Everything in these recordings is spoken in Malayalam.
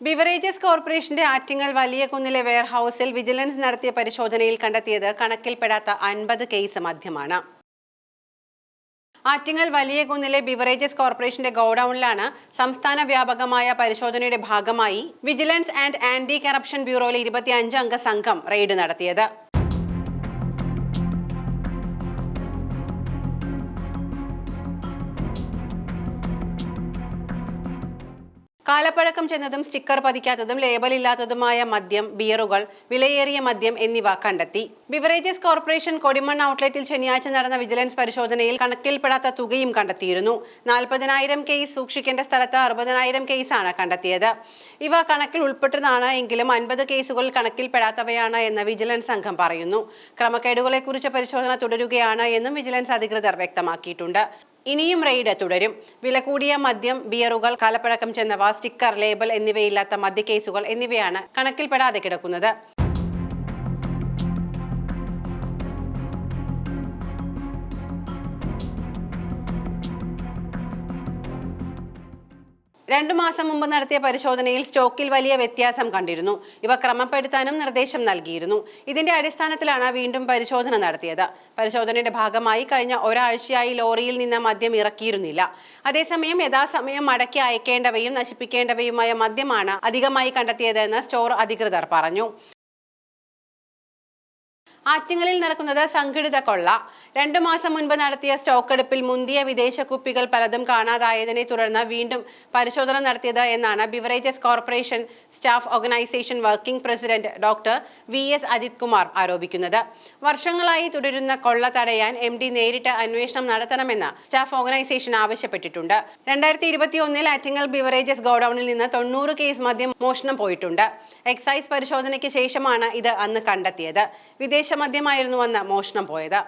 ബിവറേജസ് കോർപ്പറേഷന്റെ ആറ്റിങ്ങൽ വലിയ കുന്നിലെ വെയർഹൌസിൽ വിജിലൻസ് നടത്തിയ പരിശോധനയിൽ കണ്ടെത്തിയത് കണക്കിൽപ്പെടാത്ത അൻപത് കേസ് മദ്യമാണ് ആറ്റിങ്ങൽ വലിയ കുന്നിലെ ബിവറേജസ് കോർപ്പറേഷന്റെ ഗോഡൌണിലാണ് സംസ്ഥാന വ്യാപകമായ പരിശോധനയുടെ ഭാഗമായി വിജിലൻസ് ആൻഡ് ആന്റി കറപ്ഷൻ ബ്യൂറോയിലെ ഇരുപത്തിയഞ്ച് അംഗ സംഘം റെയ്ഡ് നടത്തിയത്. കാലപ്പഴക്കം ചെന്നതും സ്റ്റിക്കർ പതിക്കാത്തതും ലേബൽ ഇല്ലാത്തതുമായ മദ്യം ബിയറുകൾ വിലയേറിയ മദ്യം എന്നിവ കണ്ടെത്തി. ബിവറേജസ് കോർപ്പറേഷൻ കൊടിമൺ ഔട്ട്ലെറ്റിൽ ശനിയാഴ്ച നടന്ന വിജിലൻസ് പരിശോധനയിൽ കണക്കിൽപ്പെടാത്ത തുകയും കണ്ടെത്തിയിരുന്നു. നാൽപ്പതിനായിരം കേസ് സൂക്ഷിക്കേണ്ട സ്ഥലത്ത് അറുപതിനായിരം കേസാണ് കണ്ടെത്തിയത്. ഇവ കണക്കിൽ ഉൾപ്പെട്ടതാണ് എങ്കിലും അൻപത് കേസുകൾ കണക്കിൽപ്പെടാത്തവയാണ് എന്ന് വിജിലൻസ് സംഘം പറയുന്നു. ക്രമക്കേടുകളെക്കുറിച്ച് പരിശോധന തുടരുകയാണ് എന്നും വിജിലൻസ് അധികൃതർ വ്യക്തമാക്കിയിട്ടുണ്ട്. ഇനിയും റെയ്ഡ് തുടരും. വില കൂടിയ മദ്യം ബിയറുകൾ കാലപ്പഴക്കം ചെന്നവ സ്റ്റിക്കർ ലേബൽ എന്നിവയില്ലാത്ത മദ്യ കേസുകൾ എന്നിവയാണ് കണക്കിൽപ്പെടാതെ കിടക്കുന്നത്. രണ്ടു മാസം മുമ്പ് നടത്തിയ പരിശോധനയിൽ സ്റ്റോക്കിൽ വലിയ വ്യത്യാസം കണ്ടിരുന്നു. ഇവ ക്രമപ്പെടുത്താനും നിർദ്ദേശം നൽകിയിരുന്നു. ഇതിന്റെ അടിസ്ഥാനത്തിലാണ് വീണ്ടും പരിശോധന നടത്തിയത്. പരിശോധനയുടെ ഭാഗമായി കഴിഞ്ഞ ഒരാഴ്ചയായി ലോറിയിൽ നിന്ന് മദ്യം ഇറക്കിയിരുന്നില്ല. അതേസമയം യഥാസമയം മടക്കി അയക്കേണ്ടവയും നശിപ്പിക്കേണ്ടവയുമായ മദ്യമാണ് അധികമായി കണ്ടെത്തിയതെന്ന് സ്റ്റോർ അധികൃതർ പറഞ്ഞു. ആറ്റിങ്ങലിൽ നടക്കുന്നത് സംഘടിത കൊള്ള. രണ്ടു മാസം മുൻപ് നടത്തിയ സ്റ്റോക്കെടുപ്പിൽ മുന്തിയ വിദേശ കുപ്പികൾ പലതും കാണാതായതിനെ തുടർന്ന് വീണ്ടും പരിശോധന നടത്തിയത് എന്നാണ് beverages corporation staff organisation working president doctor V S Ajith Kumar ആരോപിക്കുന്നത്. വർഷങ്ങളായി തുടരുന്ന കൊള്ള തടയാൻ എം ഡി നേരിട്ട് അന്വേഷണം നടത്തണമെന്ന് സ്റ്റാഫ് ഓർഗനൈസേഷൻ ആവശ്യപ്പെട്ടിട്ടുണ്ട്. രണ്ടായിരത്തി ഇരുപത്തി ഒന്നിൽ ആറ്റിങ്ങൽ ബിവറേജസ് ഗോഡൌണിൽ നിന്ന് തൊണ്ണൂറ് കേസ് മദ്യം മോഷണം പോയിട്ടുണ്ട്. എക്സൈസ് പരിശോധനയ്ക്ക് ശേഷമാണ് ഇത് അന്ന് കണ്ടെത്തിയത്. വിദേശ മദ്യമായിരുന്നു അന്ന് മോഷണം പോയത്.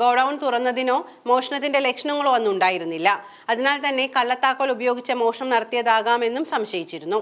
ഗോഡൌൺ തുറന്നതിനോ മോഷണത്തിന്റെ ലക്ഷണങ്ങളോ ഒന്നും ഉണ്ടായിരുന്നില്ല. അതിനാൽ തന്നെ കള്ളത്താക്കോൽ ഉപയോഗിച്ച മോഷണം നടത്തിയതാകാമെന്നും സംശയിച്ചിരുന്നു.